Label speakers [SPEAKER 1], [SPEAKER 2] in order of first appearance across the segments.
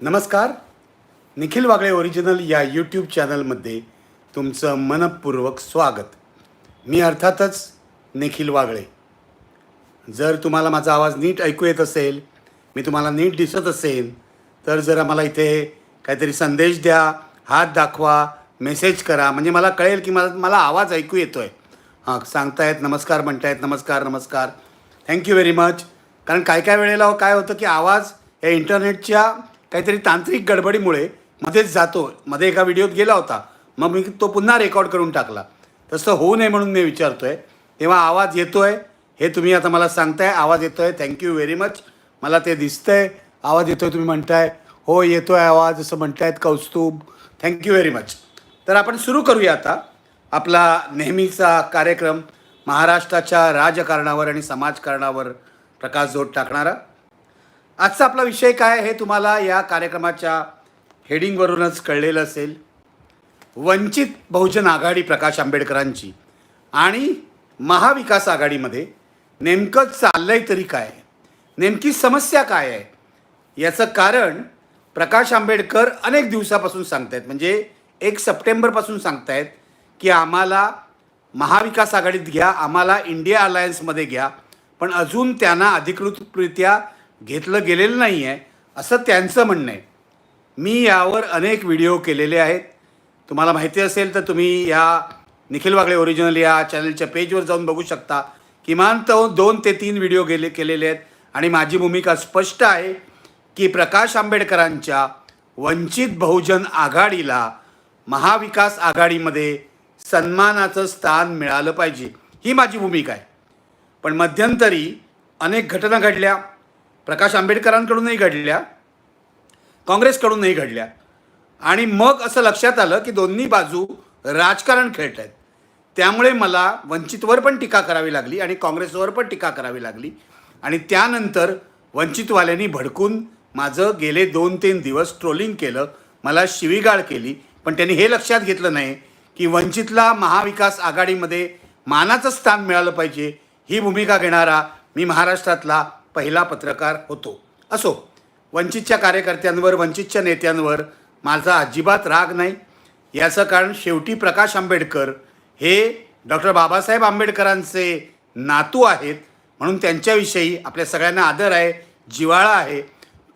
[SPEAKER 1] नमस्कार. निखिल वागळे ओरिजिनल या यूट्यूब चॅनलमध्ये तुमचं मनपूर्वक स्वागत. मी अर्थातच निखिल वागळे. जर तुम्हाला माझा आवाज नीट ऐकू येत असेल मी तुम्हाला नीट दिसत असेल तर जरा मला इथे काहीतरी संदेश द्या हात दाखवा मेसेज करा. म्हणजे मला कळेल की मला मला आवाज ऐकू येतो आहे हां सांगतायत नमस्कार म्हणतायत नमस्कार नमस्कार. थँक्यू व्हेरी मच कारण काय काय वेळेला हो, काय होतं की आवाज या इंटरनेटच्या काहीतरी तांत्रिक गडबडीमुळे मध्येच जातो. मध्ये एका व्हिडिओत गेला होता. मग मी तो पुन्हा रेकॉर्ड करून टाकला. तसं होऊ नये म्हणून मी विचारतो आहे तेव्हा आवाज येतो आहे हे तुम्ही आता मला सांगताय. आवाज येतो आहे थँक्यू व्हेरी मच मला ते दिसतंय. आवाज येतो आहे तुम्ही म्हणताय. हो येतो आहे आवाज असं म्हणतायत कौस्तुभ. थँक्यू व्हेरी मच तर आपण सुरू करूया आता आपला नेहमीचा कार्यक्रम महाराष्ट्राच्या राजकारणावर आणि समाजकारणावर प्रकाश जोड टाकणारा. आजचा आपला विषय काय हे तुम्हाला या कार्यक्रमाच्या हेडिंगवरूनच कळलेलं असेल. वंचित बहुजन आघाडी प्रकाश आंबेडकरांची आणि महाविकास आघाडीमध्ये नेमकं चाललंय तरी काय? नेमकी समस्या काय आहे? याचं कारण प्रकाश आंबेडकर अनेक दिवसापासून सांगतायत. म्हणजे एक सप्टेंबरपासून सांगतायत की आम्हाला महाविकास आघाडीत घ्या आम्हाला इंडिया अलायन्समध्ये घ्या पण अजून त्यांना अधिकृतरित्या घेतलं गेलेलं नाही आहे असं त्यांचं म्हणणं आहे. मी यावर अनेक व्हिडिओ केलेले आहेत. तुम्हाला माहिती असेल तर तुम्ही या निखिल वागळे ओरिजिनल या चॅनलच्या पेजवर जाऊन बघू शकता. किमान तो दोन ते तीन व्हिडिओ गेले केलेले आहेत. आणि माझी भूमिका स्पष्ट आहे की प्रकाश आंबेडकरांच्या वंचित बहुजन आघाडीला महाविकास आघाडीमध्ये सन्मानाचं स्थान मिळालं पाहिजे. ही माझी भूमिका आहे. पण मध्यंतरी अनेक घटना घडल्या. प्रकाश आंबेडकरांकडूनही घडल्या काँग्रेसकडूनही घडल्या. आणि मग असं लक्षात आलं की दोन्ही बाजू राजकारण खेळत आहेत. त्यामुळे मला वंचितवर पण टीका करावी लागली आणि काँग्रेसवर पण टीका करावी लागली. आणि त्यानंतर वंचितवाल्यांनी भडकून माझं गेले दोन तीन दिवस ट्रोलिंग केलं मला शिवीगाळ केली. पण त्यांनी हे लक्षात घेतलं नाही की वंचितला महाविकास आघाडीमध्ये मानाचं स्थान मिळालं पाहिजे ही भूमिका घेणारा मी महाराष्ट्रातला पहिला पत्रकार होतो. असो वंचितच्या कार्यकर्त्यांवर वंचितच्या नेत्यांवर माझा अजिबात राग नाही. याचं कारण शेवटी प्रकाश आंबेडकर हे डॉक्टर बाबासाहेब आंबेडकरांचे नातू आहेत म्हणून त्यांच्याविषयी आपल्या सगळ्यांना आदर आहे जिव्हाळा आहे.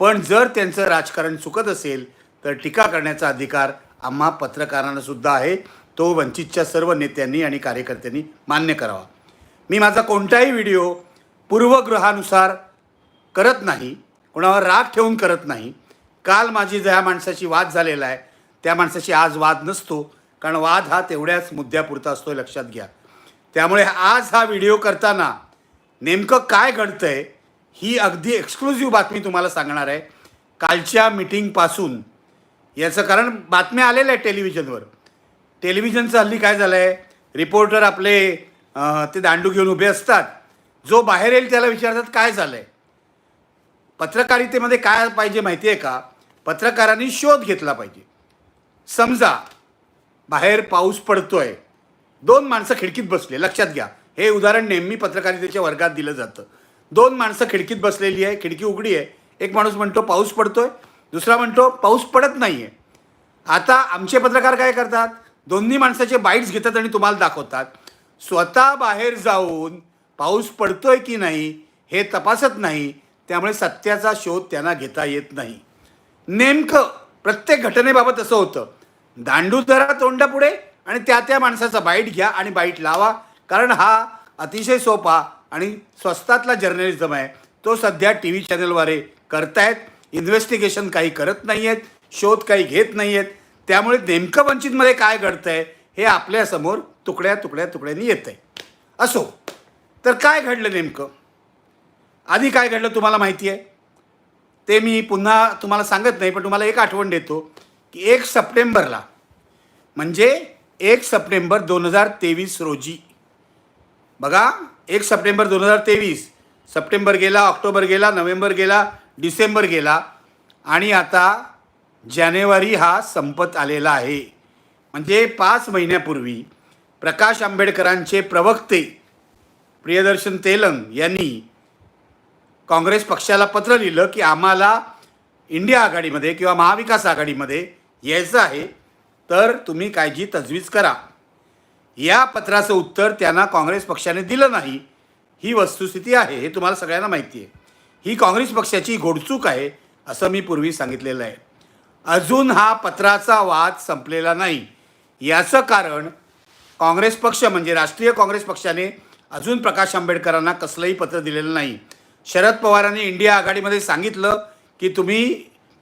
[SPEAKER 1] पण जर त्यांचं राजकारण चुकत असेल तर टीका करण्याचा अधिकार आम्हा पत्रकारांना सुद्धा आहे. तो वंचितच्या सर्व नेत्यांनी आणि कार्यकर्त्यांनी मान्य करावा. मी माझा कोणताही व्हिडिओ पूर्वग्रहानुसार करत नाही कोणावर राग ठेवून करत नाही काल माझी ज्या माणसाशी वाद झालेला आहे त्या माणसाशी आज वाद नसतो कारण वाद हा तेवढ्याच मुद्द्यापुरता असतो लक्षात घ्या. त्यामुळे आज हा व्हिडिओ करताना नेमकं काय घडतं आहे ही अगदी एक्सक्लुझिव्ह बातमी तुम्हाला सांगणार आहे. कालच्या मिटिंगपासून याचं कारण बातम्या आलेल्या आहेत टेलिव्हिजनवर टेलिव्हिजनचं हल्ली काय झालं आहे रिपोर्टर आपले ते दांडू घेऊन उभे असतात. जो बाहेर येईल त्याला विचारतात काय झालं आहे पत्रकारितेमध्ये काय पाहिजे माहिती आहे का? पत्रकारांनी शोध घेतला पाहिजे. समजा बाहेर पाऊस पडतोय. दोन माणसं खिडकीत बसले लक्षात घ्या. हे उदाहरण नेहमी पत्रकारितेच्या वर्गात दिलं जातं. दोन माणसं खिडकीत बसलेली आहे खिडकी उघडी आहे. एक माणूस म्हणतो पाऊस पडतोय. दुसरा म्हणतो पाऊस पडत नाही आहे आता आमचे पत्रकार काय करतात? दोन्ही माणसाचे बाईट्स घेतात आणि तुम्हाला दाखवतात. स्वतः बाहेर जाऊन पाऊस पडतोय की नाही हे तपासत नाही. त्यामुळे सत्याचा शोध त्यांना घेता येत नाही. नेमकं प्रत्येक घटनेबाबत असं होतं. दांडू धरा तोंडापुढे आणि त्या त्या माणसाचा बाईट घ्या आणि बाईट लावा. कारण हा अतिशय सोपा आणि स्वस्तातला जर्नलिझम आहे. तो सध्या टी व्ही चॅनलवारे करतायत. इन्व्हेस्टिगेशन काही करत नाही आहेत शोध काही घेत नाही आहेत त्यामुळे नेमकं वंचितमध्ये काय घडतं आहे हे आपल्यासमोर तुकड्या तुकड्या तुकड्यांनी येतं आहे असो. तर काय घडलं नेमकं? आधी काय घडलं तुम्हाला माहिती आहे ते मी पुन्हा तुम्हाला सांगत नाही पण तुम्हाला एक आठवण देतो की एक सप्टेंबरला म्हणजे एक सप्टेंबर दोन हजार तेवीस रोजी बघा एक सप्टेंबर दोन हजार तेवीस सप्टेंबर गेला ऑक्टोबर गेला नोव्हेंबर गेला डिसेंबर गेला आणि आता जानेवारी हा संपत आलेला आहे. म्हणजे पाच महिन्यापूर्वी प्रकाश आंबेडकरांचे प्रवक्ते प्रियदर्शन तेलंग यांनी काँग्रेस पक्षाला पत्र लिहिलं की आम्हाला इंडिया आघाडीमध्ये किंवा महाविकास आघाडीमध्ये यायचं आहे तर तुम्ही काळजी तजवीज करा. या पत्राचं उत्तर त्यांना काँग्रेस पक्षाने दिलं नाही. ही वस्तुस्थिती आहे हे तुम्हाला सगळ्यांना माहिती आहे. ही काँग्रेस पक्षाची घोडचूक आहे असं मी पूर्वी सांगितलेलं आहे. अजून हा पत्राचा वाद संपलेला नाही. याचं कारण काँग्रेस पक्ष म्हणजे राष्ट्रीय काँग्रेस पक्षाने अजून प्रकाश आंबेडकरांना कसलंही पत्र दिलेलं नाही. शरद पवारांनी इंडिया आघाडीमध्ये सांगितलं की तुम्ही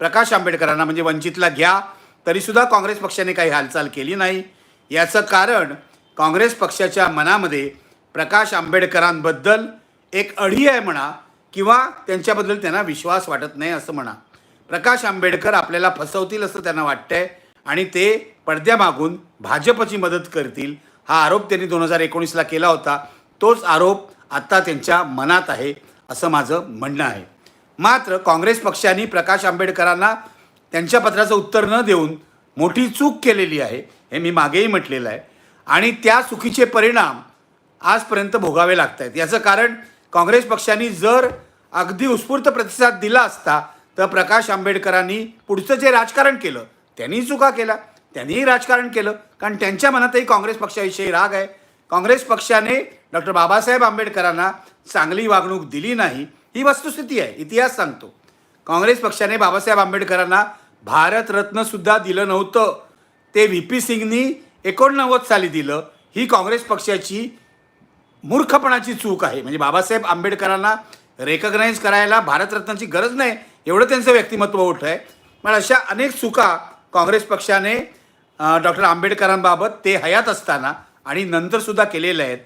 [SPEAKER 1] प्रकाश आंबेडकरांना म्हणजे वंचितला घ्या तरीसुद्धा काँग्रेस पक्षाने काही हालचाल केली नाही. याचं कारण काँग्रेस पक्षाच्या मनामध्ये प्रकाश आंबेडकरांबद्दल एक अढी आहे म्हणा किंवा त्यांच्याबद्दल त्यांना विश्वास वाटत नाही असं म्हणा. प्रकाश आंबेडकर आपल्याला फसवतील असं त्यांना वाटतंय आणि ते पडद्यामागून भाजपची मदत करतील. हा आरोप त्यांनी दोन हजार एकोणीसला केला होता. तोच आरोप आत्ता त्यांच्या मनात आहे. असं माझं म्हणणं आहे. मात्र काँग्रेस पक्षाने प्रकाश आंबेडकरांना त्यांच्या पत्राचं उत्तर न देऊन मोठी चूक केलेली आहे हे मी मागेही म्हटलेलं आहे. आणि त्या चुकीचे परिणाम आजपर्यंत भोगावे लागत आहेत याचं कारण काँग्रेस पक्षाने जर अगदी उत्स्फूर्त प्रतिसाद दिला असता तर प्रकाश आंबेडकरांनी पुढचं जे राजकारण केलं त्यांनीही चुका केला त्यांनीही राजकारण केलं. कारण त्यांच्या मनातही काँग्रेस पक्षाविषयी राग आहे. काँग्रेस पक्षाने डॉक्टर बाबासाहेब आंबेडकरांना चांगली वागणूक दिली नाही ही वस्तुस्थिती आहे. इतिहास सांगतो. काँग्रेस पक्षाने बाबासाहेब आंबेडकरांना भारतरत्नसुद्धा दिलं नव्हतं. ते व्ही. पी. सिंगनी एकोणनव्वद साली दिलं. ही काँग्रेस पक्षाची मूर्खपणाची चूक आहे. म्हणजे बाबासाहेब आंबेडकरांना रेकग्नाईज करायला भारतरत्नाची गरज नाही एवढं त्यांचं व्यक्तिमत्व मोठं आहे पण अशा अनेक चुका काँग्रेस पक्षाने डॉक्टर आंबेडकरांबाबत ते हयात असताना आणि नंतरसुद्धा केलेल्या आहेत.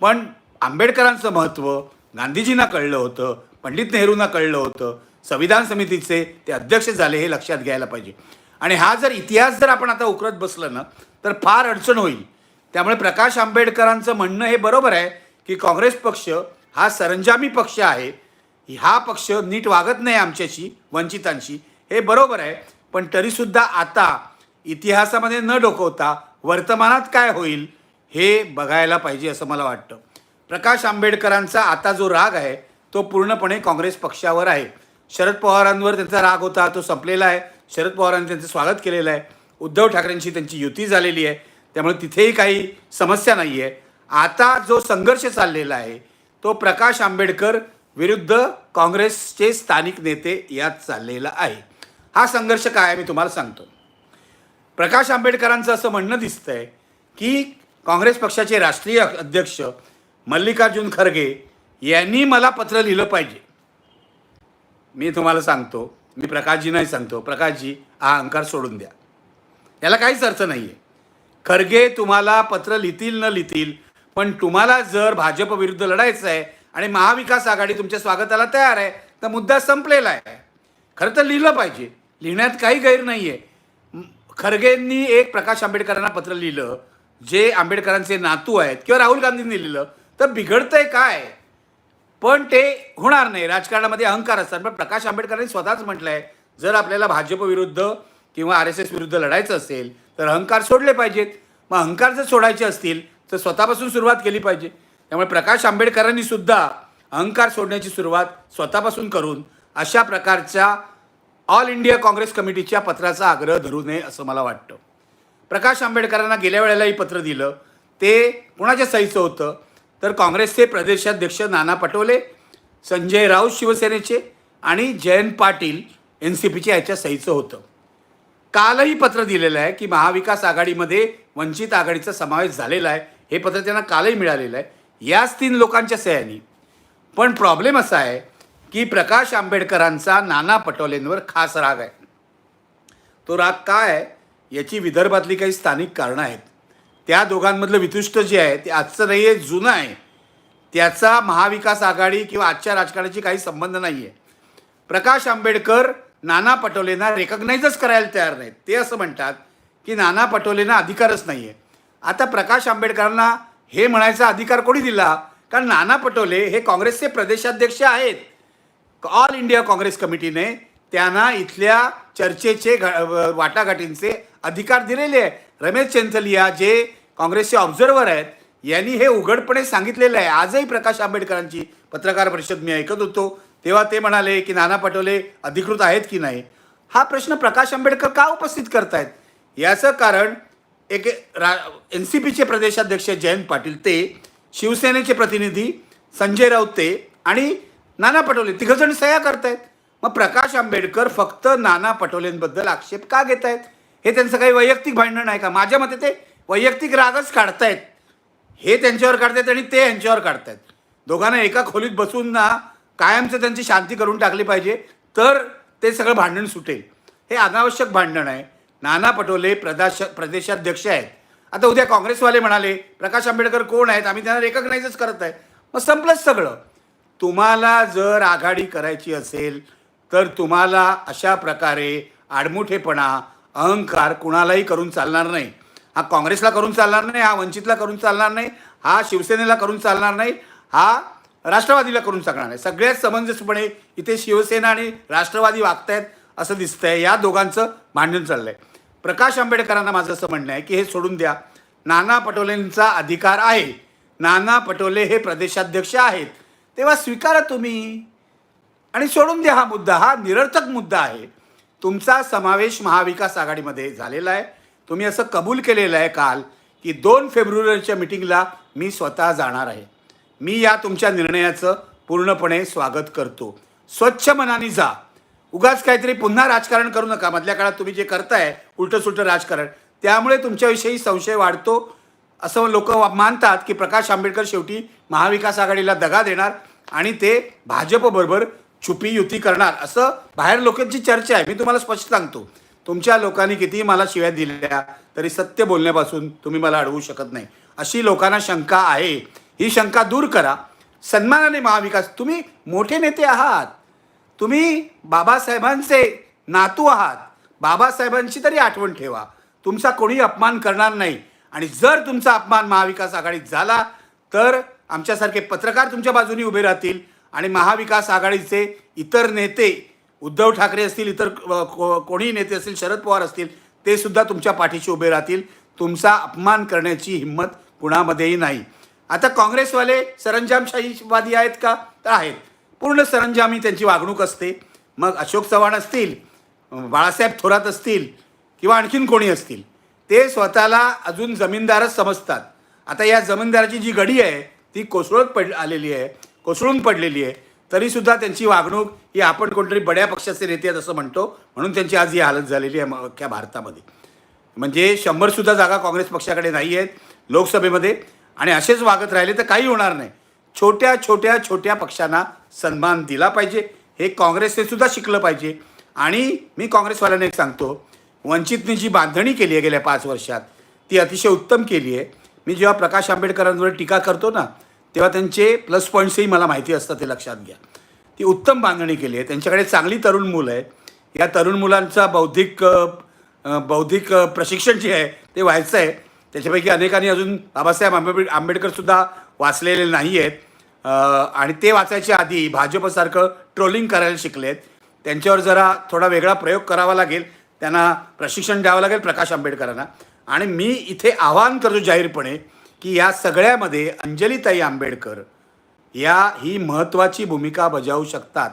[SPEAKER 1] पण आंबेडकरांचं महत्त्व गांधीजींना कळलं होतं पंडित नेहरूंना कळलं होतं संविधान समितीचे ते अध्यक्ष झाले हे लक्षात घ्यायला पाहिजे. आणि हा जर इतिहास जर आपण आता उकरत बसलं ना तर फार अडचण होईल. त्यामुळे प्रकाश आंबेडकरांचं म्हणणं हे बरोबर आहे की काँग्रेस पक्ष हा सरंजामी पक्ष आहे. हा पक्ष नीट वागत नाही आमच्याशी वंचितांशी हे बरोबर आहे. पण तरीसुद्धा आता इतिहासामध्ये न डोकवता वर्तमानात काय होईल हे बघायला पाहिजे असं मला वाटतं. प्रकाश आंबेडकरांचा आता जो राग आहे तो पूर्णपणे काँग्रेस पक्षावर आहे. शरद पवारांवर त्यांचा राग होता तो संपलेला आहे. शरद पवारांनी त्यांचं स्वागत केलेलं आहे. उद्धव ठाकरेंशी त्यांची युती झालेली आहे. त्यामुळे तिथेही काही समस्या नाही आहे आता जो संघर्ष चाललेला आहे तो प्रकाश आंबेडकर विरुद्ध काँग्रेसचे स्थानिक नेते यात चाललेला आहे. हा संघर्ष काय आहे मी तुम्हाला सांगतो. प्रकाश आंबेडकरांचं असं म्हणणं दिसतंय की काँग्रेस पक्षाचे राष्ट्रीय अध्यक्ष मल्लिकार्जुन खरगे यांनी मला पत्र लिहिलं पाहिजे. मी तुम्हाला सांगतो मी प्रकाशजी नाही सांगतो प्रकाशजी हा अहंकार सोडून द्या. याला काहीच अर्थ नाही आहे खरगे तुम्हाला पत्र लिहितील न लिहितील पण तुम्हाला जर भाजप विरुद्ध लढायचं आहे आणि महाविकास आघाडी तुमच्या स्वागताला तयार आहे तर मुद्दा संपलेला आहे. खरं तर लिहिलं पाहिजे. लिहिण्यात काही गैर नाही आहे खरगेंनी एक प्रकाश आंबेडकरांना पत्र लिहिलं जे आंबेडकरांचे नातू आहेत किंवा राहुल गांधींनी लिहिलं तर बिघडतंय काय? पण ते होणार नाही. राजकारणामध्ये अहंकार असतात. पण प्रकाश आंबेडकरांनी स्वतःच म्हटलं आहे जर आपल्याला भाजप विरुद्ध किंवा आर एस एस विरुद्ध लढायचं असेल तर अहंकार सोडले पाहिजेत. मग अहंकार जर सोडायचे असतील तर स्वतःपासून सुरुवात केली पाहिजे. त्यामुळे प्रकाश आंबेडकरांनी सुद्धा अहंकार सोडण्याची सुरुवात स्वतःपासून करून अशा प्रकारच्या ऑल इंडिया काँग्रेस कमिटीच्या पत्राचा आग्रह धरू नये असं मला वाटतं. प्रकाश आंबेडकरांना गेल्या वेळेलाही पत्र दिलं. ते कोणाच्या सहीचं होतं? तर काँग्रेसचे प्रदेशाध्यक्ष नाना पटोले संजय राऊत शिवसेनेचे आणि जयंत पाटील एन सी पीच्या याच्या सहीचं होतं. कालही पत्र दिलेलं आहे की महाविकास आघाडीमध्ये वंचित आघाडीचा समावेश झालेला आहे. हे पत्र त्यांना कालही मिळालेलं आहे. याच तीन लोकांच्या सह्यांनी. पण प्रॉब्लेम असा आहे की प्रकाश आंबेडकरांचा नाना पटोलेंवर खास राग आहे. तो राग काय आहे याची विदर्भातली काही स्थानिक कारणं आहेत. त्या दोघांमधलं वितुष्ट जे आहे ते आजचं नाही आहे जुनं आहे. त्याचा महाविकास आघाडी किंवा आजच्या राजकारणाशी काही संबंध नाही आहे प्रकाश आंबेडकर नाना पटोलेंना रेकग्नाईजच करायला तयार नाहीत. ते असं म्हणतात की नाना पटोलेंना अधिकारच नाही आहे आता प्रकाश आंबेडकरांना हे म्हणायचा अधिकार कोणी दिला? कारण नाना पटोले हे काँग्रेसचे प्रदेशाध्यक्ष आहेत. ऑल इंडिया काँग्रेस कमिटीने त्यांना इथल्या चर्चेचे घ वाटाघाटींचे अधिकार दिलेले आहे. रमेश चेंथलिया जे काँग्रेसचे ऑब्झर्वर आहेत यांनी हे उघडपणे सांगितलेलं आहे. आजही प्रकाश आंबेडकरांची पत्रकार परिषद मी ऐकत होतो. तेव्हा ते म्हणाले की नाना पटोले अधिकृत आहेत की नाही? हा प्रश्न प्रकाश आंबेडकर का उपस्थित करतायत? याचं कारण एक रा एन सी पीचे प्रदेशाध्यक्ष जयंत पाटील ते शिवसेनेचे प्रतिनिधी संजय राऊते आणि नाना पटोले तिघजण सह्या करतायत. मग प्रकाश आंबेडकर फक्त नाना पटोलेंबद्दल आक्षेप का घेत आहेत हे त्यांचं काही वैयक्तिक भांडण आहे का? माझ्या मते ते वैयक्तिक रागच काढतायत. हे त्यांच्यावर काढतायत आणि ते यांच्यावर काढतायत. दोघांना एका खोलीत बसून ना कायमचं त्यांची शांती करून टाकली पाहिजे तर ते सगळं भांडण सुटेल. हे अनावश्यक भांडण आहे. नाना पटोले प्रदाश प्रदेशाध्यक्ष आहेत. आता उद्या काँग्रेसवाले म्हणाले प्रकाश आंबेडकर कोण आहेत? आम्ही त्यांना रेकग्नाइजच करत आहे. मग संपलंच सगळं. तुम्हाला जर आघाडी करायची असेल तर तुम्हाला अशा प्रकारे आडमुठेपणा अहंकार कुणालाही करून चालणार नाही. हा काँग्रेसला करून चालणार नाही हा वंचितला करून चालणार नाही हा शिवसेनेला करून चालणार नाही हा राष्ट्रवादीला करून चालणार नाही. सगळ्यात समंजसपणे इथे शिवसेना आणि राष्ट्रवादी वागतायत असं दिसतंय. या दोघांचं भांडण आहे प्रकाश आंबेडकरांना माझं असं म्हणणं आहे की हे सोडून द्या. नाना पटोलेंचा अधिकार आहे. नाना पटोले हे प्रदेशाध्यक्ष आहेत. तेव्हा स्वीकारा तुम्ही. आणि सोडून द्या हा मुद्दा. हा निरर्थक मुद्दा आहे. तुमचा समावेश महाविकास आघाडीमध्ये झालेला आहे. तुम्ही असं कबूल केलेलं आहे काल की दोन फेब्रुवारीच्या मिटिंगला मी स्वतः जाणार आहे. मी या तुमच्या निर्णयाचं पूर्णपणे स्वागत करतो. स्वच्छ मनाने जा. उगाच काहीतरी पुन्हा राजकारण करू नका. मधल्या काळात तुम्ही जे करताय उलटं सुलटं राजकारण त्यामुळे तुमच्याविषयी संशय वाढतो. असं लोक मानतात की प्रकाश आंबेडकर शेवटी महाविकास आघाडीला दगा देणार आणि ते भाजपबरोबर छुपी युती करणार असं बाहेर लोकांची चर्चा आहे. मी तुम्हाला स्पष्ट सांगतो. तुमच्या लोकांनी कितीही मला शिव्या दिल्या तरी सत्य बोलण्यापासून तुम्ही मला अडवू शकत नाही. अशी लोकांना शंका आहे. ही शंका दूर करा. सन्मानाने महाविकास तुम्ही मोठे नेते आहात. तुम्ही बाबासाहेबांचे नातू आहात. बाबासाहेबांची तरी आठवण ठेवा. तुमचा कोणी अपमान करणार नाही. आणि जर तुमचा अपमान महाविकास आघाडीत झाला तर आमच्यासारखे पत्रकार तुमच्या बाजूने उभे राहतील. आणि महाविकास आघाडीचे इतर नेते उद्धव ठाकरे असतील इतर को- कोणीही नेते असतील शरद पवार असतील ते सुद्धा तुमच्या पाठीशी उभे राहतील. तुमचा अपमान करण्याची हिंमत कुणामध्येही नाही. आता काँग्रेसवाले सरंजामशाहीवादी आहेत का? तर आहेत. पूर्ण सरंजामी त्यांची वागणूक असते. मग अशोक चव्हाण असतील बाळासाहेब थोरात असतील किंवा आणखीन कोणी असतील ते स्वतःला अजून जमीनदारच समजतात. आता या जमीनदाराची जी गडी आहे ती कोसळत पड आलेली आहे. कोसळून पडलेली आहे. तरीसुद्धा त्यांची वागणूक ही आपण कोणतरी बड्या पक्षाचे नेते आहेत असं म्हणतो. म्हणून त्यांची आज ही हालत झालेली आहे अख्ख्या भारतामध्ये. म्हणजे शंभरसुद्धा जागा काँग्रेस पक्षाकडे नाही आहेत लोकसभेमध्ये. आणि असेच वागत राहिले तर काही होणार नाही. छोट्या छोट्या छोट्या पक्षांना सन्मान दिला पाहिजे. हे काँग्रेसने सुद्धा शिकलं पाहिजे. आणि मी काँग्रेसवाल्यांना एक सांगतो. वंचितने जी बांधणी केली आहे गेल्या पाच वर्षात ती अतिशय उत्तम केली आहे. मी जेव्हा प्रकाश आंबेडकरांवर टीका करतो ना तेव्हा त्यांचे प्लस पॉईंट्सही मला माहिती असतात ते लक्षात घ्या. ती उत्तम बांधणी केली आहे. त्यांच्याकडे चांगली तरुण मुलं आहे या तरुण मुलांचा बौद्धिक बौद्धिक प्रशिक्षण जे आहे ते व्हायचं आहे. त्याच्यापैकी अनेकांनी अजून बाबासाहेब आंबेड आंबेडकरसुद्धा वाचलेले नाही आहेत. आणि ते वाचायच्या आधी भाजपसारखं ट्रोलिंग करायला शिकले आहेत त्यांच्यावर जरा थोडा वेगळा प्रयोग करावा लागेल. त्यांना प्रशिक्षण द्यावं लागेल प्रकाश आंबेडकरांना. आणि मी इथे आवाहन करतो जाहीरपणे की या सगळ्यामध्ये अंजलीताई आंबेडकर या ही महत्त्वाची भूमिका बजावू शकतात.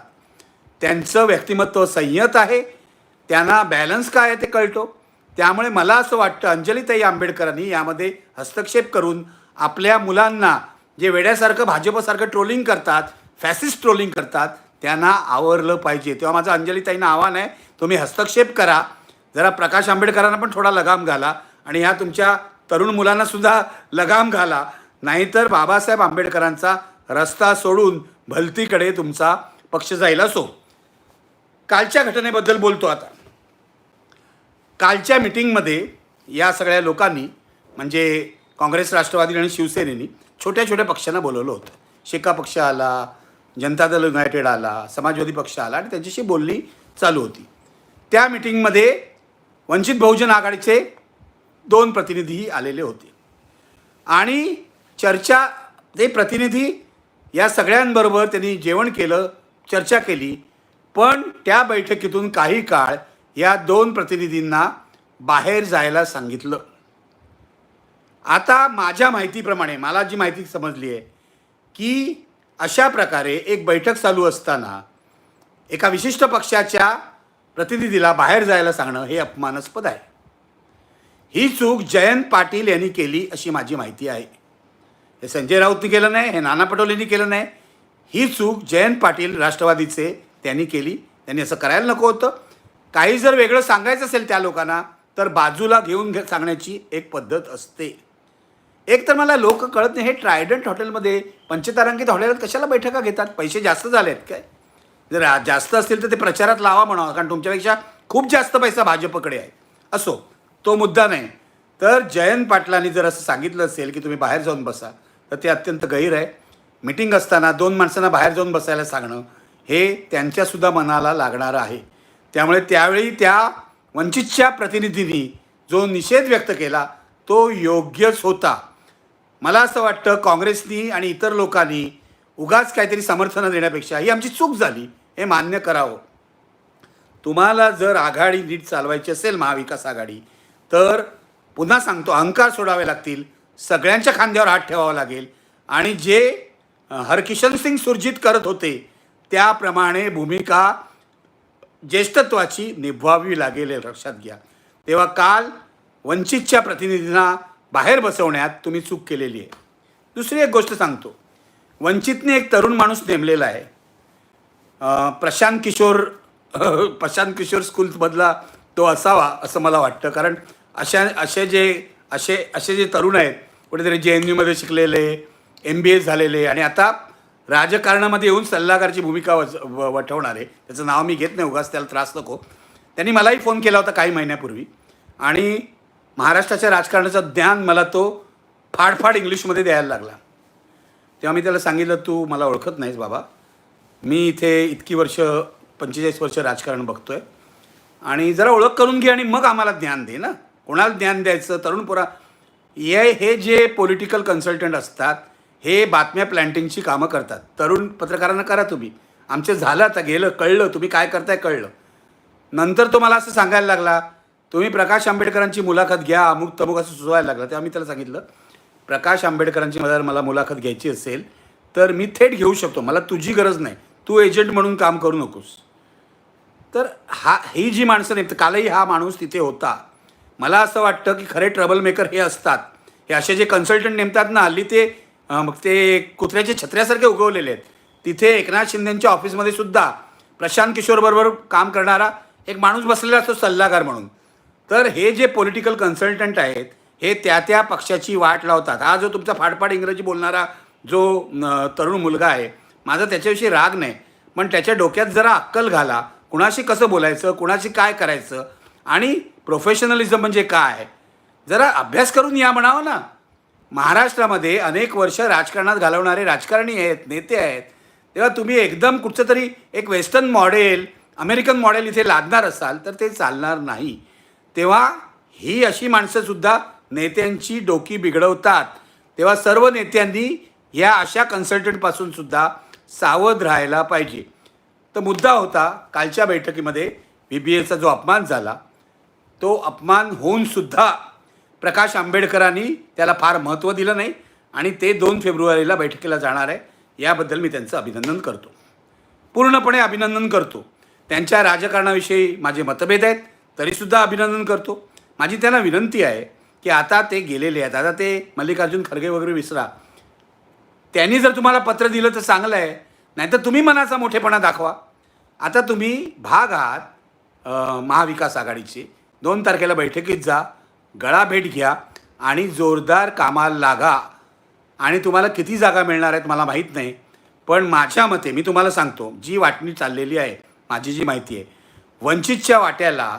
[SPEAKER 1] त्यांचं व्यक्तिमत्व संयत आहे त्यांना बॅलन्स काय आहे ते कळतो. त्यामुळे मला असं वाटतं अंजलीताई आंबेडकरांनी यामध्ये हस्तक्षेप करून आपल्या मुलांना जे वेड्यासारखं भाजपसारखं ट्रोलिंग करतात फॅसिस्ट ट्रोलिंग करतात त्यांना आवरलं पाहिजे. तेव्हा माझं अंजलीताईंना आव्हान आहे तुम्ही हस्तक्षेप करा. जरा प्रकाश आंबेडकरांना पण थोडा लगाम घाला आणि ह्या तुमच्या तरुण मुलांना सुद्धा लगाम घाला. नाहीतर बाबासाहेब आंबेडकरांचा रस्ता सोडून भलतीकडे तुमचा पक्ष जाईल असो. कालच्या घटनेबद्दल बोलतो आता. कालच्या मिटिंगमध्ये या सगळ्या लोकांनी म्हणजे काँग्रेस राष्ट्रवादी आणि शिवसेनेनी छोट्या छोट्या पक्षांना बोलवलं होतं. शेका पक्ष आला जनता दल युनायटेड आला समाजवादी पक्ष आला आणि त्यांच्याशी बोलणी चालू होती. त्या मिटिंगमध्ये वंचित बहुजन आघाडीचे दोन प्रतिनिधीही आलेले होते. आणि चर्चा ते प्रतिनिधी या सगळ्यांबरोबर त्यांनी जेवण केलं चर्चा केली पण त्या बैठकीतून काही काळ या दोन प्रतिनिधींना बाहेर जायला सांगितलं. आता माझ्या माहितीप्रमाणे मला जी माहिती समजली आहे की अशा प्रकारे एक बैठक चालू असताना एका विशिष्ट पक्षाच्या प्रतिनिधीला बाहेर जायला सांगणं हे अपमानास्पद आहे. ही चूक जयंत पाटील यांनी केली अशी माझी माहिती आहे. हे संजय राऊतने केलं नाही हे नाना पटोलेंनी केलं नाही. ही चूक जयंत पाटील राष्ट्रवादीचे त्यांनी केली. त्यांनी असं करायला नको होतं. काही जर वेगळं सांगायचं असेल त्या लोकांना तर बाजूला घेऊन घे सांगण्याची एक पद्धत असते. एक तर मला लोक कळत नाही हे ट्रायडंट हॉटेलमध्ये पंचतारांकित हॉटेलात कशाला बैठका घेतात? पैसे जास्त झालेत काय? जर जास्त असतील तर ते प्रचारात लावा म्हणावं कारण तुमच्यापेक्षा खूप जास्त पैसा भाजपकडे आहे. असो. तो मुद्दा नाही. तर जयंत पाटलांनी जर असं सांगितलं असेल की तुम्ही बाहेर जाऊन बसा तर ते अत्यंत गैर आहे. मिटिंग असताना दोन माणसांना बाहेर जाऊन बसायला सांगणं हे त्यांच्यासुद्धा मनाला लागणारं आहे. त्यामुळे त्यावेळी त्या वंचितच्या प्रतिनिधींनी जो निषेध व्यक्त केला तो योग्यच होता. मला असं वाटतं काँग्रेसनी आणि इतर लोकांनी उगाच काहीतरी समर्थनं देण्यापेक्षा ही आमची चूक झाली हे मान्य करावं. तुम्हाला जर आघाडी नीट चालवायची असेल महाविकास आघाडी तर पुन्हा सांगतो अहंकार सोडावे लागतील. सगळ्यांच्या खांद्यावर हात ठेवावा लागेल. आणि जे हरकिशन सिंग सुरजित करत होते त्याप्रमाणे भूमिका ज्येष्ठत्वाची निभवावी लागेल लक्षात घ्या. तेव्हा काल वंचितच्या प्रतिनिधींना बाहेर बसवण्यात तुम्ही चूक केलेली आहे. दुसरी एक गोष्ट सांगतो. वंचितने एक तरुण माणूस नेमलेला आहे. प्रशांत किशोर प्रशांत किशोर स्कूलमधला तो असावा असं मला वाटतं. कारण अशा असे जे असे असे जे तरुण आहेत कुठेतरी जे एन यूमध्ये शिकलेले एम बी एस झालेले आणि आता राजकारणामध्ये येऊन सल्लागारची भूमिका वज व वठवणारे त्याचं नाव मी घेत नाही उगाच त्याला त्रास नको. त्यांनी मलाही फोन केला होता काही महिन्यापूर्वी. आणि महाराष्ट्राच्या राजकारणाचं ज्ञान मला तो फाडफाड इंग्लिशमध्ये द्यायला लागला. तेव्हा मी त्याला सांगितलं तू मला ओळखत नाहीस बाबा. मी इथे इतकी वर्ष पंचेचाळीस वर्ष राजकारण बघतो आहे आणि जरा ओळख करून घे आणि मग आम्हाला ज्ञान दे ना. कोणाला ज्ञान द्यायचं? तरुण पुरा हे हे जे पॉलिटिकल कन्सल्टंट असतात हे बातम्या प्लॅन्टिंगची कामं करतात. तरुण पत्रकारांना करा तुम्ही. आमचं झालं आता गेलं कळलं तुम्ही काय करताय कळलं. नंतर तो मला असं सांगायला लागला तुम्ही प्रकाश आंबेडकरांची मुलाखत घ्या अमुक तमुक असं सुचवायला लागला. तेव्हा मी त्याला सांगितलं प्रकाश आंबेडकरांची जर मला मुलाखत घ्यायची असेल तर मी थेट घेऊ शकतो. मला तुझी गरज नाही. तू एजंट म्हणून काम करू नकोस. तर हा ही जी माणसं नाही कालही हा माणूस तिथे होता. मला असं वाटतं की खरे ट्रबल मेकर हे असतात. हे असे जे कन्सल्टंट नेमतात ना हल्ली ते मग ते कुत्र्याचे छत्र्यासारखे उगवलेले आहेत. तिथे एकनाथ शिंदेच्या ऑफिसमध्ये सुद्धा प्रशांत किशोरबरोबर काम करणारा एक माणूस बसलेला असतो सल्लागार म्हणून. तर हे जे पॉलिटिकल कन्सल्टंट आहेत हे त्या त्या पक्षाची वाट लावतात. हा जो तुमचा फाडफाड इंग्रजी बोलणारा जो तरुण मुलगा आहे माझा त्याच्याविषयी राग नाही. पण त्याच्या डोक्यात जरा अक्कल घाला. कुणाशी कसं बोलायचं कुणाशी काय करायचं आणि प्रोफेशनलिझम म्हणजे काय? जरा अभ्यास करून या म्हणावं ना. महाराष्ट्रामध्ये अनेक वर्ष राजकारणात घालवणारे राजकारणी आहेत नेते आहेत. तेव्हा तुम्ही एकदम कुठचं तरी एक वेस्टर्न मॉडेल अमेरिकन मॉडेल इथे लादणार असाल तर ते चालणार नाही. तेव्हा ही अशी माणसंसुद्धा नेत्यांची डोकी बिघडवतात. तेव्हा सर्व नेत्यांनी या अशा कन्सल्टंटपासून सुद्धा सावध राहायला पाहिजे. तर मुद्दा होता कालच्या बैठकीमध्ये बी बी एचा जो अपमान झाला तो अपमान होऊन सुद्धा प्रकाश आंबेडकरांनी त्याला फार महत्त्व दिलं नाही आणि ते दोन फेब्रुवारीला बैठकीला जाणार आहे. याबद्दल मी त्यांचं अभिनंदन करतो. पूर्णपणे अभिनंदन करतो. त्यांच्या राजकारणाविषयी माझे मतभेद आहेत तरीसुद्धा अभिनंदन करतो. माझी त्यांना विनंती आहे की आता ते गेलेले आहेत. आता ते मल्लिकार्जुन खरगे वगैरे विसरा. त्यांनी जर तुम्हाला पत्र दिलं तर चांगलं आहे. नाहीतर तुम्ही मनाचा मोठेपणा दाखवा. आता तुम्ही भाग आहात महाविकास आघाडीचे. दोन तारखेला बैठकीत जा गळा भेट घ्या आणि जोरदार कामाला लागा. आणि तुम्हाला किती जागा मिळणार आहेत मला माहीत नाही पण माझ्या मते मी तुम्हाला सांगतो जी वाटणी चाललेली आहे माझी जी माहिती आहे वंचितच्या वाट्याला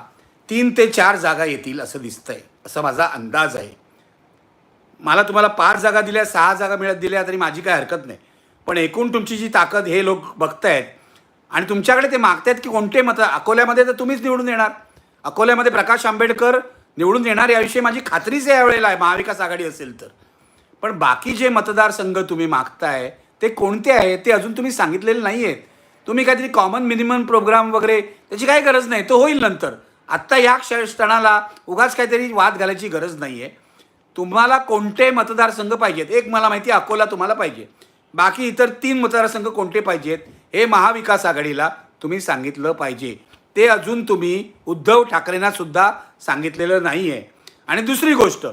[SPEAKER 1] तीन ते चार जागा येतील असं दिसतंय असा माझा अंदाज आहे. मला तुम्हाला पाच जागा दिल्या सहा जागा मिळत दिल्या तरी माझी काय हरकत नाही. पण एकूण तुमची जी ताकद हे लोक बघतायत आणि तुमच्याकडे ते मागतायत की कोणते मतं अकोल्यामध्ये तर तुम्हीच निवडून येणार. अकोल्यामध्ये प्रकाश आंबेडकर निवडून येणार याविषयी माझी खात्रीच यावेळेला आहे. महाविकास आघाडी असेल तर. पण बाकी जे मतदारसंघ तुम्ही मागताय ते कोणते आहेत ते अजून तुम्ही सांगितलेले नाही आहेत तुम्ही काहीतरी कॉमन मिनिमम प्रोग्राम वगैरे त्याची काही गरज नाही. तो होईल नंतर. आत्ता या क्षणाला उगाच काहीतरी वाद घालायची गरज नाही आहे तुम्हाला कोणते मतदारसंघ पाहिजेत? एक मला माहिती अकोला तुम्हाला पाहिजे. बाकी इतर तीन मतदारसंघ कोणते पाहिजेत? हे महाविकास आघाडीला तुम्ही सांगितलं पाहिजे. ते अजून तुम्ही उद्धव ठाकरेंना सुद्धा सांगितलेलं नाही आहे आणि दुसरी गोष्ट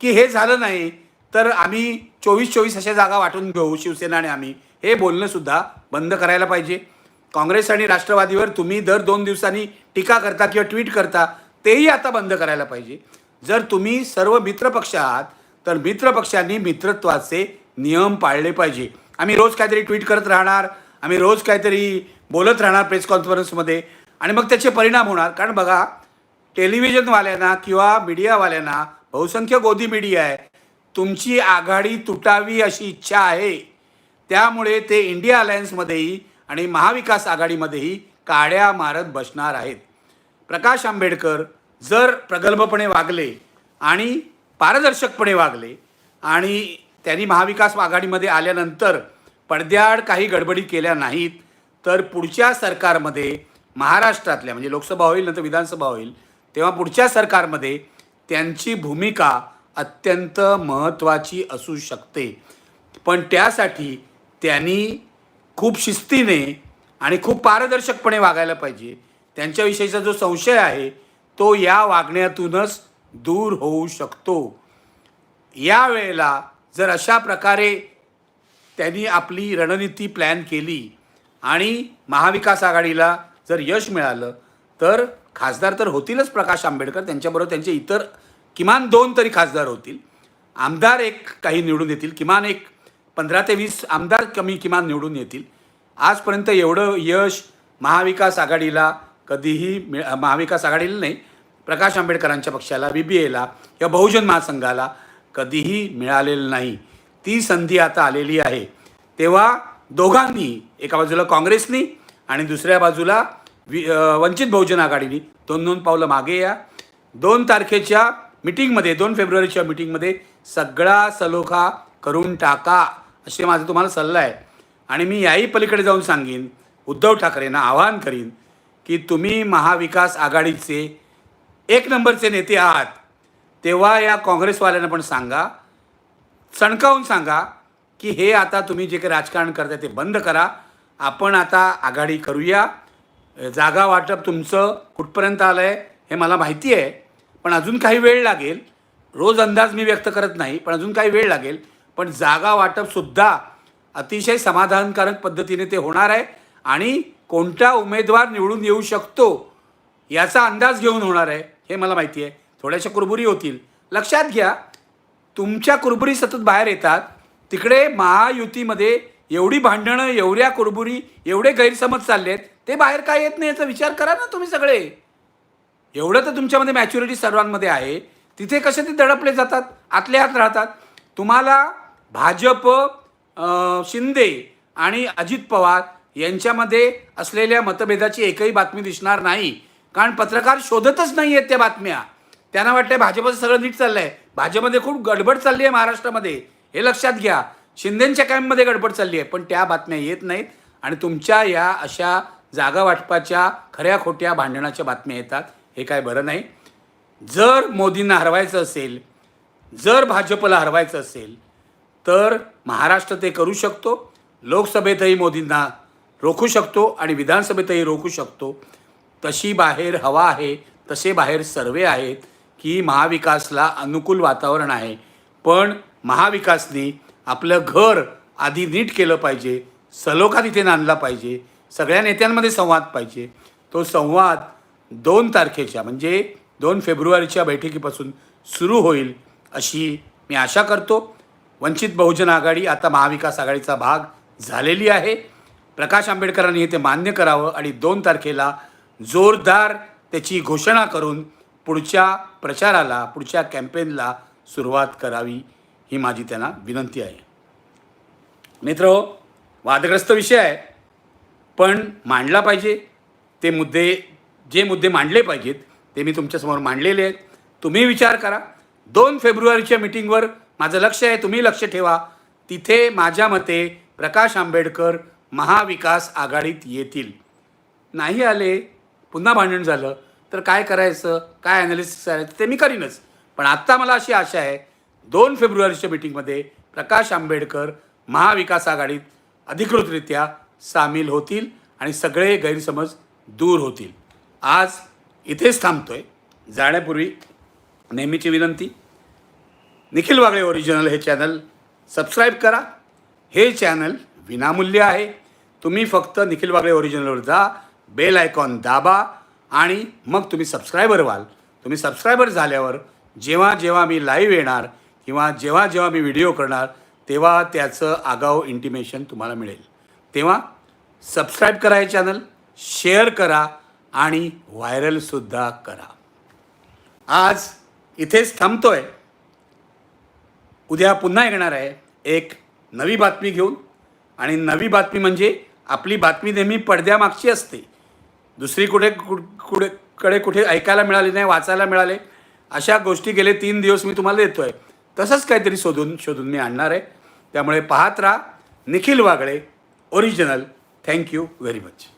[SPEAKER 1] की हे झालं नाही तर आम्ही चोवीस चोवीस अशा जागा वाटून घेऊ शिवसेना आणि आम्ही. हे बोलणं सुद्धा बंद करायला पाहिजे. काँग्रेस आणि राष्ट्रवादीवर तुम्ही दर दोन दिवसांनी टीका करता किंवा ट्विट करता तेही आता बंद करायला पाहिजे. जर तुम्ही सर्व मित्रपक्ष आहात तर मित्रपक्षांनी मित्रत्वाचे नियम पाळले पाहिजे. आम्ही रोज काहीतरी ट्विट करत राहणार आम्ही रोज काहीतरी बोलत राहणार प्रेस कॉन्फरन्समध्ये आणि मग त्याचे परिणाम होणार. कारण बघा टेलिव्हिजनवाल्यांना किंवा मीडियावाल्यांना बहुसंख्य गोदी मीडिया आहे. तुमची आघाडी तुटावी अशी इच्छा आहे. त्यामुळे ते इंडिया अलायन्समध्येही आणि महाविकास आघाडीमध्येही काड्या मारत बसणार आहेत. प्रकाश आंबेडकर जर प्रगल्भपणे वागले आणि पारदर्शकपणे वागले आणि त्यांनी महाविकास आघाडीमध्ये आल्यानंतर पडद्याआड काही गडबडी केल्या नाहीत तर पुढच्या सरकारमध्ये महाराष्ट्रातल्या म्हणजे लोकसभा होईल नंतर विधानसभा होईल तेव्हा पुढच्या सरकारमध्ये त्यांची भूमिका अत्यंत महत्त्वाची असू शकते. पण त्यासाठी त्यांनी खूप शिस्तीने आणि खूप पारदर्शकपणे वागायला पाहिजे. त्यांच्याविषयीचा जो संशय आहे तो या वागण्यातूनच दूर होऊ शकतो. या वेळेला जर अशा प्रकारे त्यांनी आपली रणनीती प्लॅन केली आणि महाविकास आघाडीला जर यश मिळालं तर खासदार तर होतीलच प्रकाश आंबेडकर. त्यांच्याबरोबर त्यांचे इतर किमान दोन तरी खासदार होतील. आमदार एक काही निवडून येतील किमान एक पंधरा ते वीस आमदार कमी किमान निवडून येतील. आजपर्यंत एवढं यश महाविकास आघाडीला कधीही मिळ महाविकास आघाडीला नाही प्रकाश आंबेडकरांच्या पक्षाला बी बी एला किंवा बहुजन महासंघाला कधीही मिळालेलं नाही. ती संधी आता आलेली आहे. तेव्हा दोघांनी एका बाजूला काँग्रेसनी आणि दुसऱ्या बाजूला वि वंचित बहुजन आघाडीने दोन दोन पावलं मागे या. दोन तारखेच्या मिटिंगमध्ये दोन फेब्रुवारीच्या मिटिंगमध्ये सगळा सलोखा करून टाका असे माझा तुम्हाला सल्ला आहे. आणि मी याही पलीकडे जाऊन सांगेन उद्धव ठाकरेंना आवाहन करीन की तुम्ही महाविकास आघाडीचे एक नंबरचे नेते आहात तेव्हा या काँग्रेसवाल्यांना पण सांगा सणकावून सांगा की हे आता तुम्ही जे काही राजकारण करताय ते बंद करा आपण आता आघाडी करूया. जागा वाटप तुमचं कुठपर्यंत आलं आहे हे मला माहिती आहे पण अजून काही वेळ लागेल. रोज अंदाज मी व्यक्त करत नाही पण अजून काही वेळ लागेल. पण जागा वाटपसुद्धा अतिशय समाधानकारक पद्धतीने ते होणार आहे आणि कोणता उमेदवार निवडून येऊ शकतो याचा अंदाज घेऊन होणार आहे हे मला माहिती आहे. थोड्याशा कुरबुरी होतील. लक्षात घ्या तुमच्या कुरबुरी सतत बाहेर येतात. तिकडे महायुतीमध्ये एवढी भांडणं एवढ्या कुरबुरी एवढे गैरसमज चालले आहेत ते बाहेर काय येत नाही याचा विचार करा ना तुम्ही सगळे. एवढं तर तुमच्यामध्ये मॅच्युरिटी सर्वांमध्ये आहे. तिथे कसे ते दडपले जातात आतले हात राहतात. तुम्हाला भाजप शिंदे आणि अजित पवार यांच्यामध्ये असलेल्या मतभेदाची एकही बातमी दिसणार नाही. कारण पत्रकार शोधतच नाही आहेत त्या बातम्या. त्यांना वाटते भाजपचं सगळं नीट चाललंय. आहे भाजपमध्ये खूप गडबड चालली आहे महाराष्ट्रामध्ये. हे लक्षात घ्या. शिंदेच्या कॅम्पमध्ये गडबड चालली आहे. पण त्या बातम्या येत नाहीत आणि तुमच्या या अशा जागा वाटपाच्या खऱ्या खोट्या भांडणाच्या बातम्या येतात. हे काय बरं नाही. जर मोदींना हरवायचं असेल जर भाजपला हरवायचं असेल तर महाराष्ट्र ते करू शकतो लोकसभेतही मोदींना रोखू शकतो आणि विधानसभेतही रोखू शकतो. तशी बाहेर हवा आहे तसे बाहेर सर्वे आहेत की महाविकासला अनुकूल वातावरण आहे. पण महाविकासनी आपलं घर आधी नीट केलं पाहिजे सलोखा तिथे नांदला पाहिजे सगळ्या नेत्यांमध्ये संवाद पाहिजे. तो संवाद दोन तारखेच्या म्हणजे दोन फेब्रुवारीच्या बैठकीपासून सुरू होईल अशी मी आशा करतो. वंचित बहुजन आघाडी आता महाविकास आघाडीचा भाग झालेली आहे. प्रकाश आंबेडकरांनी हे ते मान्य करावं आणि दोन तारखेला जोरदार त्याची घोषणा करून पुढच्या प्रचाराला पुढच्या कॅम्पेनला सुरुवात करावी. ही माझी त्यांना विनंती आहे. मित्र हो, वादग्रस्त विषय आहे पण मांडला पाहिजे. ते मुद्दे जे मुद्दे मांडले पाहिजेत ते मी तुमच्यासमोर मांडलेले आहेत. तुम्ही विचार करा. दोन फेब्रुवारीच्या मिटिंगवर माझं लक्ष आहे तुम्ही लक्ष ठेवा. तिथे माझ्या मते प्रकाश आंबेडकर महाविकास आघाडीत येतील. नाही आले पुन्हा भांडण झालं तर काय करायचं काय ॲनालिसिस करायचं ते मी करीनच. पण आत्ता मला अशी आशा आहे दोन फेब्रुवारीच्या मिटिंगमध्ये प्रकाश आंबेडकर महाविकास आघाडीत अधिकृतरित्या सामील होतील आणि सगळे गैरसमज दूर होतील. आज इथेच थांबतोय. जाण्यापूर्वी नेहमीची विनंती निखिल वागळे ओरिजिनल हे चॅनल सबस्क्राईब करा. हे चॅनल विनामूल्य आहे. तुम्ही फक्त निखिल वागळे ओरिजिनलवर जा बेल आयकॉन दाबा आणि मग तुम्ही सबस्क्रायबर व्हाल. तुम्ही सबस्क्रायबर झाल्यावर जेव्हा जेव्हा मी लाईव्ह येणार किंवा जेव्हा जेव्हा मी व्हिडिओ करणार तेव्हा त्याचं आगाऊ इंटिमेशन तुम्हाला मिळेल. तेव्हा सबस्क्राईब करा हे चॅनल शेअर करा आणि व्हायरलसुद्धा करा. आज इथेच थांबतोय. उद्या पुन्हा येणार आहे एक नवी बातमी घेऊन. आणि नवी बातमी म्हणजे आपली बातमी नेहमी पडद्यामागची असते. दुसरी कुठे कुठे कडे कुठे ऐकायला मिळाली नाही वाचायला मिळाले अशा गोष्टी गेले तीन दिवस मी तुम्हाला देतो आहे तसंच काहीतरी शोधून शोधून मी आणणार आहे. त्यामुळे पाहत राहा. Nikhil Wagle original thank you very much